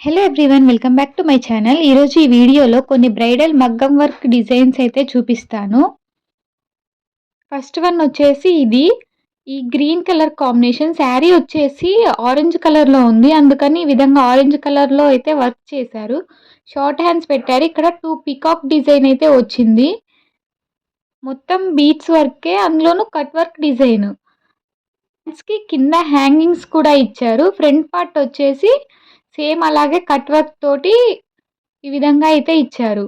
Hello everyone welcome back to my channel ఈరోజు ఈ వీడియోలో కొన్ని బ్రైడల్ మగ్గం వర్క్ డిజైన్స్ అయితే చూపిస్తాను. ఫస్ట్ వన్ వచ్చేసి ఇది. ఈ గ్రీన్ కలర్ కాంబినేషన్ శారీ వచ్చేసి ఆరెంజ్ కలర్లో ఉంది. అందుకని ఈ విధంగా ఆరెంజ్ కలర్లో అయితే వర్క్ చేశారు. షార్ట్ హ్యాండ్స్ పెట్టారు. ఇక్కడ టూ పికాక్ డిజైన్ అయితే వచ్చింది. మొత్తం బీట్స్ వర్కే అందులోనూ కట్ వర్క్ డిజైన్ హ్యాండ్స్కి కింద హ్యాంగింగ్స్ కూడా ఇచ్చారు. ఫ్రంట్ పార్ట్ వచ్చేసి సేమ్ అలాగే కట్ వర్క్ తోటి ఈ విధంగా అయితే ఇచ్చారు.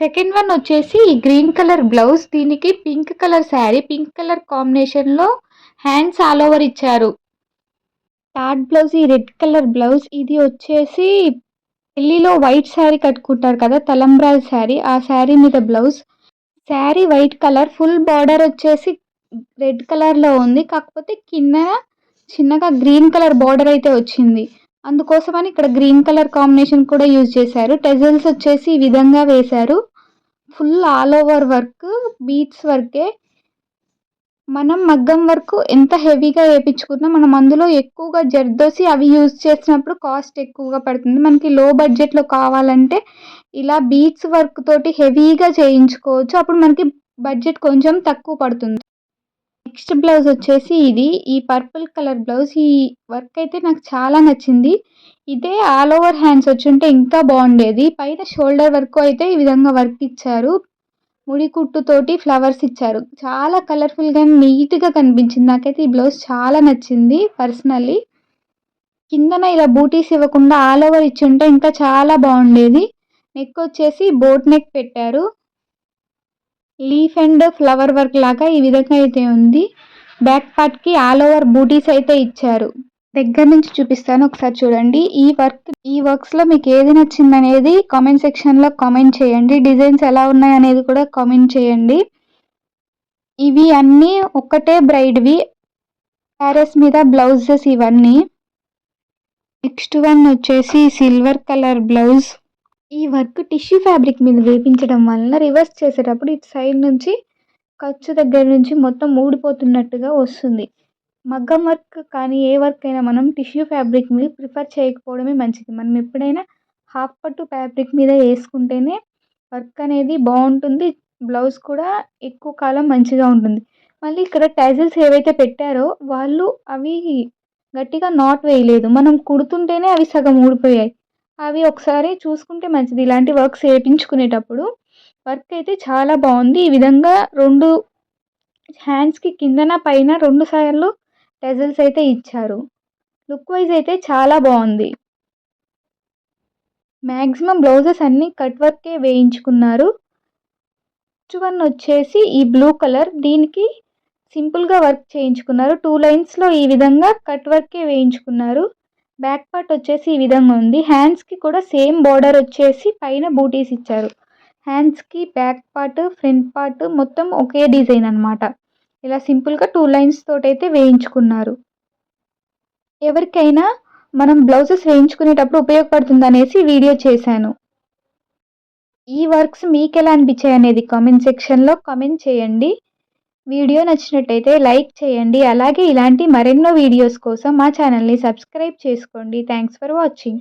సెకండ్ వన్ వచ్చేసి గ్రీన్ కలర్ బ్లౌజ్. దీనికి pink colour sari pink colour కాంబినేషన్లో హ్యాండ్స్ ఆల్ ఓవర్ ఇచ్చారు. థర్డ్ బ్లౌజ్ ఈ రెడ్ కలర్ బ్లౌజ్ ఇది వచ్చేసి పెళ్ళిలో వైట్ శారీ కట్టుకుంటారు కదా తలంబ్రాల్ శారీ. ఆ శారీ మీద blouse. Sari white colour full border వచ్చేసి రెడ్ కలర్లో ఉంది. కాకపోతే కింద చిన్నగా గ్రీన్ కలర్ బార్డర్ అయితే వచ్చింది. అందుకోసమని ఇక్కడ గ్రీన్ కలర్ కాంబినేషన్ కూడా యూజ్ చేశారు. టెజల్స్ వచ్చేసి ఈ విధంగా వేశారు. Full all over work beads వర్కే. మనం మగ్గం వర్క్ ఎంత హెవీగా వేయించుకున్నా మనం అందులో ఎక్కువగా జర్దోసి అవి యూజ్ చేసినప్పుడు కాస్ట్ ఎక్కువగా పడుతుంది. మనకి లో బడ్జెట్లో కావాలంటే ఇలా బీట్స్ వర్క్ తోటి హెవీగా చేయించుకోవచ్చు. అప్పుడు మనకి బడ్జెట్ కొంచెం తక్కువ పడుతుంది. నెక్స్ట్ బ్లౌజ్ వచ్చేసి ఇది. ఈ పర్పుల్ కలర్ బ్లౌజ్. ఈ వర్క్ అయితే నాకు చాలా నచ్చింది. ఇదే ఆల్ ఓవర్ హ్యాండ్స్ వచ్చి ఉంటే ఇంకా బాగుండేది. పైన షోల్డర్ వర్క్ అయితే ఈ విధంగా వర్క్ ఇచ్చారు. ముడి కుట్టుతోటి ఫ్లవర్స్ ఇచ్చారు. చాలా కలర్ఫుల్గా నీట్గా కనిపించింది. నాకైతే ఈ బ్లౌజ్ చాలా నచ్చింది పర్సనల్లీ. కిందన ఇలా బూటీస్ ఇవ్వకుండా ఆల్ ఓవర్ ఇచ్చి ఉంటే ఇంకా చాలా బాగుండేది. నెక్ వచ్చేసి బోట్ నెక్ పెట్టారు. లీఫ్ అండ్ ఫ్లవర్ వర్క్ లాగా ఈ విధంగా అయితే ఉంది. బ్యాక్ పార్ట్కి ఆల్ ఓవర్ బూటీస్ అయితే ఇచ్చారు. దగ్గర నుంచి చూపిస్తాను ఒకసారి చూడండి. ఈ వర్క్ ఈ వర్క్స్లో మీకు ఏది నచ్చింది అనేది కామెంట్ సెక్షన్లో కామెంట్ చేయండి. డిజైన్స్ ఎలా ఉన్నాయి అనేది కూడా కామెంట్ చేయండి. ఇవి అన్నీ ఒక్కటే బ్రైడ్వి ప్యారెస్ మీద బ్లౌజెస్ ఇవన్నీ. నెక్స్ట్ వన్ వచ్చేసి సిల్వర్ కలర్ బ్లౌజ్. ఈ వర్క్ టిష్యూ ఫ్యాబ్రిక్ మీద వేపించడం వలన రివర్స్ చేసేటప్పుడు ఇటు సైడ్ నుంచి ఖర్చు దగ్గర నుంచి మొత్తం ఊడిపోతున్నట్టుగా వస్తుంది. మగ్గం వర్క్ కానీ ఏ వర్క్ అయినా మనం టిష్యూ ఫ్యాబ్రిక్ మీద ప్రిఫర్ చేయకపోవడమే మంచిది. మనం ఎప్పుడైనా హాఫ్ పట్టు ఫ్యాబ్రిక్ మీద వేసుకుంటేనే వర్క్ అనేది బాగుంటుంది. బ్లౌజ్ కూడా ఎక్కువ కాలం మంచిగా ఉంటుంది. మళ్ళీ ఇక్కడ టైజిల్స్ ఏవైతే పెట్టారో వాళ్ళు అవి గట్టిగా నాట్ వేయలేదు. మనం కుడుతుంటేనే అవి సగం ఊడిపోయాయి. అవి ఒకసారి చూసుకుంటే మంచిది. ఇలాంటి వర్క్స్ వేయించుకునేటప్పుడు వర్క్ అయితే చాలా బాగుంది. ఈ విధంగా రెండు హ్యాండ్స్కి కిందన పైన రెండు సార్లు టెజల్స్ అయితే ఇచ్చారు. లుక్ వైజ్ అయితే చాలా బాగుంది. మ్యాక్సిమం బ్లౌజెస్ అన్నీ కట్ వర్కే వేయించుకున్నారు. వన్ వచ్చేసి ఈ బ్లూ కలర్. దీనికి సింపుల్గా వర్క్ చేయించుకున్నారు. టూ లైన్స్లో ఈ విధంగా కట్ వర్కే వేయించుకున్నారు. బ్యాక్ పార్ట్ వచ్చేసి ఈ విధంగా ఉంది. హ్యాండ్స్కి కూడా సేమ్ బార్డర్ వచ్చేసి పైన బూటీస్ ఇచ్చారు. హ్యాండ్స్కి బ్యాక్ పార్ట్ ఫ్రంట్ పార్ట్ మొత్తం ఒకే డిజైన్ అనమాట ఇలా సింపుల్గా టూ లైన్స్ తోటైతే వేయించుకున్నారు. ఎవరికైనా మనం బ్లౌజెస్ వేయించుకునేటప్పుడు ఉపయోగపడుతుంది అనేసి వీడియో చేశాను. ఈ వర్క్స్ మీకు ఎలా అనిపించాయి అనేది కామెంట్ సెక్షన్లో కామెంట్ చేయండి. వీడియో నచ్చినట్టయితే లైక్ చేయండి. అలాగే ఇలాంటి మరెన్నో వీడియోస్ కోసం మా ఛానల్ని సబ్స్క్రైబ్ చేసుకోండి. Thanks for watching